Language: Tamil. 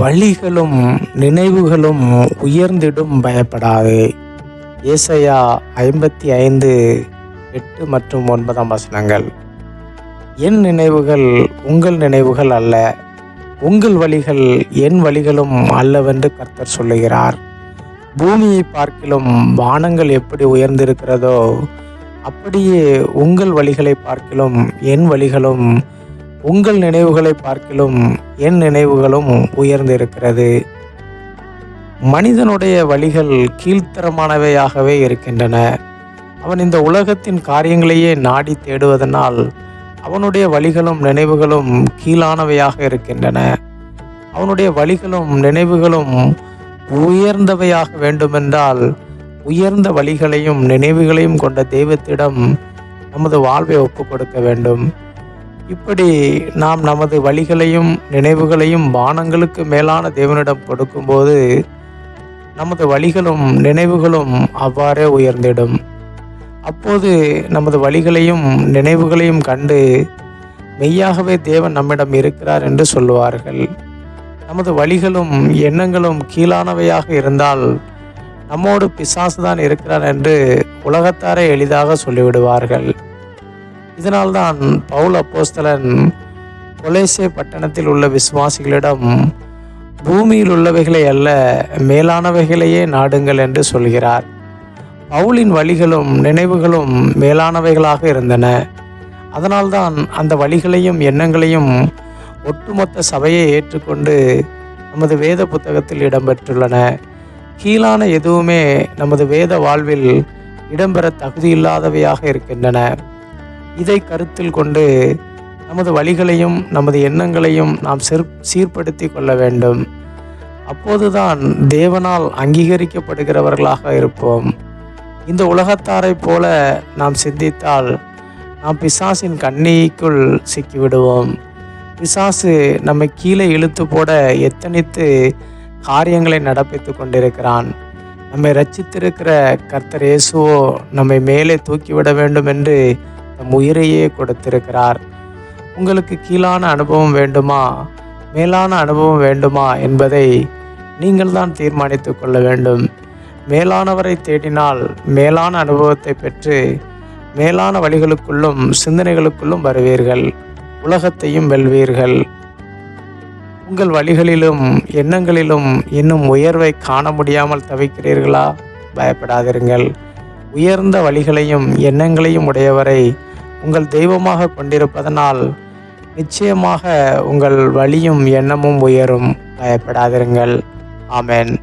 வழிகளும் நினைவுகளும் உயர்ந்திடும் பயப்படாதே. ஏசையா ஐம்பத்தி ஐந்து எட்டு மற்றும் ஒன்பதாம் வசனங்கள். என் நினைவுகள் உங்கள் நினைவுகள் அல்ல. உங்கள் வழிகள் என் வழிகளும் அல்லவென்று கர்த்தர் சொல்லுகிறார். பூமியை பார்க்கிலும் வானங்கள் எப்படி உயர்ந்திருக்கிறதோ அப்படியே உங்கள் வழிகளை பார்க்கிலும் என் வழிகளும் உங்கள் நினைவுகளை பார்க்கிலும் என் நினைவுகளும் உயர்ந்திருக்கிறது. மனிதனுடைய வழிகள் கீழ்த்தரமானவையாகவே இருக்கின்றன. அவன் இந்த உலகத்தின் காரியங்களையே நாடி தேடுவதனால் அவனுடைய வழிகளும் நினைவுகளும் கீழானவையாக இருக்கின்றன. அவனுடைய வழிகளும் நினைவுகளும் உயர்ந்தவையாக வேண்டுமென்றால் உயர்ந்த வழிகளையும் நினைவுகளையும் கொண்ட தெய்வத்திடம் நமது வாழ்வை ஒப்புக் கொடுக்க வேண்டும். இப்படி நாம் நமது வழிகளையும் நினைவுகளையும் வானங்களுக்கு மேலான தேவனிடம் கொடுக்கும்போது நமது வழிகளும் நினைவுகளும் அவ்வாறே உயர்ந்திடும். அப்போது நமது வழிகளையும் நினைவுகளையும் கண்டு மெய்யாகவே தேவன் நம்மிடம் இருக்கிறார் என்று சொல்லுவார்கள். நமது வழிகளும் எண்ணங்களும் கீழானவையாக இருந்தால் நம்மோடு பிசாசு தான் இருக்கிறார் என்று உலகத்தாரே எளிதாக சொல்லிவிடுவார்கள். இதனால்தான் பவுல அப்போஸ்தலன் கொலேசே பட்டணத்தில் உள்ள விசுவாசிகளிடம் பூமியில் உள்ளவைகளை அல்ல மேலானவைகளையே நாடுங்கள் என்று சொல்கிறார். பவுலின் வழிகளும் நினைவுகளும் மேலானவைகளாக இருந்தன. அதனால்தான் அந்த வழிகளையும் எண்ணங்களையும் ஒட்டுமொத்த சபையை ஏற்றுக்கொண்டு நமது வேத புத்தகத்தில் இடம்பெற்றுள்ளன. கீழான எதுவுமே நமது வேத வாழ்வில் இடம்பெற தகுதியில்லாதவையாக இருக்கின்றன. இதை கருத்தில் கொண்டு நமது வழிகளையும் நமது எண்ணங்களையும் நாம் சிற் சீர்படுத்தி கொள்ள வேண்டும். அப்போதுதான் தேவனால் அங்கீகரிக்கப்படுகிறவர்களாக இருப்போம். இந்த உலகத்தாரைப் போல நாம் சிந்தித்தால் நாம் பிசாசின் கண்ணிக்குள் சிக்கிவிடுவோம். பிசாசு நம்மை கீழே இழுத்து போட எத்தனித்து காரியங்களை நடப்பித்து கொண்டிருக்கிறான். நம்மை ரச்சித்திருக்கிற கர்த்தர் இயேசுவோ நம்மை மேலே தூக்கிவிட வேண்டும் என்று தம் உயிரையே கொடுத்திருக்கிறார். உங்களுக்கு கீழான அனுபவம் வேண்டுமா? மேலான அனுபவம் வேண்டுமா என்பதை நீங்கள் தான் தீர்மானித்து கொள்ள வேண்டும். மேலானவரை தேடினால் மேலான அனுபவத்தை பெற்று மேலான வழிகளுக்குள்ளும் சிந்தனைகளுக்குள்ளும் வருவீர்கள். உலகத்தையும் வெல்வீர்கள். உங்கள் வழிகளிலும் எண்ணங்களிலும் இன்னும் உயர்வை காண முடியாமல் தவிக்கிறீர்களா? பயப்படாதிருங்கள். உயர்ந்த வழிகளையும் எண்ணங்களையும் உடையவரை உங்கள் தெய்வமாக கொண்டிருப்பதனால் நிச்சயமாக உங்கள் வழியும் எண்ணமும் உயரும். பயப்படாதிருங்கள். ஆமேன்.